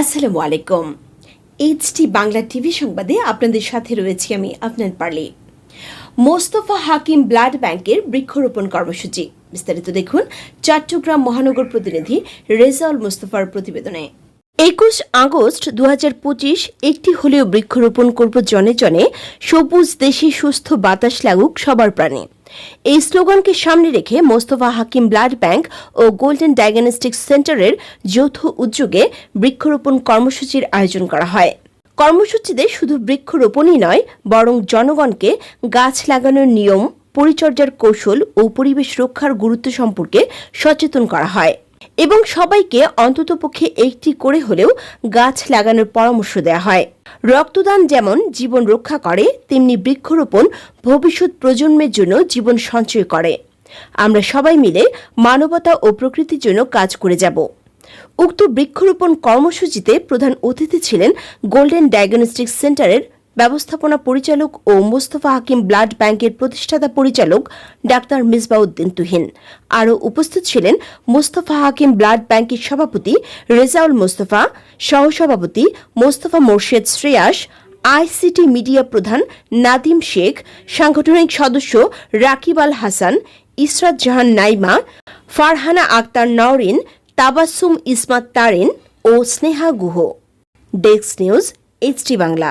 আসসালামু আলাইকুম। HT Bangla TV সংবাদে আপনাদের সাথে রয়েছি আমি আফনান পার্লি। মোস্তফা হাকিম ব্লাড ব্যাংকের বৃক্ষরোপণ কর্মসূচি। বিস্তারিত দেখুন চট্টগ্রাম মহানগর প্রতিনিধি রেজাউল মোস্তফার প্রতিবেদনে। একুশ আগস্ট দু হাজার পঁচিশ একটি হলেও বৃক্ষরোপণ করব জনে জনে, সবুজ দেশে সুস্থ বাতাস লাগুক সবার প্রাণে। এই স্লোগানকে সামনে রেখে মোস্তফা হাকিম ব্লাড ব্যাংক ও গোল্ডেন ডায়াগনস্টিক সেন্টারের যৌথ উদ্যোগে বৃক্ষরোপণ কর্মসূচির আয়োজন করা হয়। কর্মসূচিতে শুধু বৃক্ষরোপণই নয়, বরং জনগণকে গাছ লাগানোর নিয়ম, পরিচর্যার কৌশল ও পরিবেশ রক্ষার গুরুত্ব সম্পর্কে সচেতন করা হয় এবং সবাইকে অন্ততপক্ষে একটি করে হলেও গাছ লাগানোর পরামর্শ দেওয়া হয়। রক্তদান যেমন জীবন রক্ষা করে, তেমনি বৃক্ষরোপণ ভবিষ্যৎ প্রজন্মের জন্য জীবন সঞ্চয় করে। আমরা সবাই মিলে মানবতা ও প্রকৃতির জন্য কাজ করে যাব। উক্ত বৃক্ষরোপণ কর্মসূচিতে প্রধান অতিথি ছিলেন গোল্ডেন ডায়াগনস্টিক সেন্টারের ব্যবস্থাপনা পরিচালক ও মোস্তফা হাকিম ব্লাড ব্যাংকের প্রতিষ্ঠাতা পরিচালক ডাক্তার মিসবাউদ্দিন তুহিন। আরও উপস্থিত ছিলেন মোস্তফা হাকিম ব্লাড ব্যাংকের সভাপতি রেজাউল মোস্তফা, সহসভাপতি মোস্তফা মোর্শেদ শ্রেয়াস, আইসিটি মিডিয়া প্রধান নাদিম শেখ, সাংগঠনিক সদস্য রাকিব আল হাসান, ইসরাত জাহান নাইমা, ফারহানা আক্তার নওরিন তাবাসুম ইসমাত তারিন ও Sneha Guha. Desk news HT Bangla.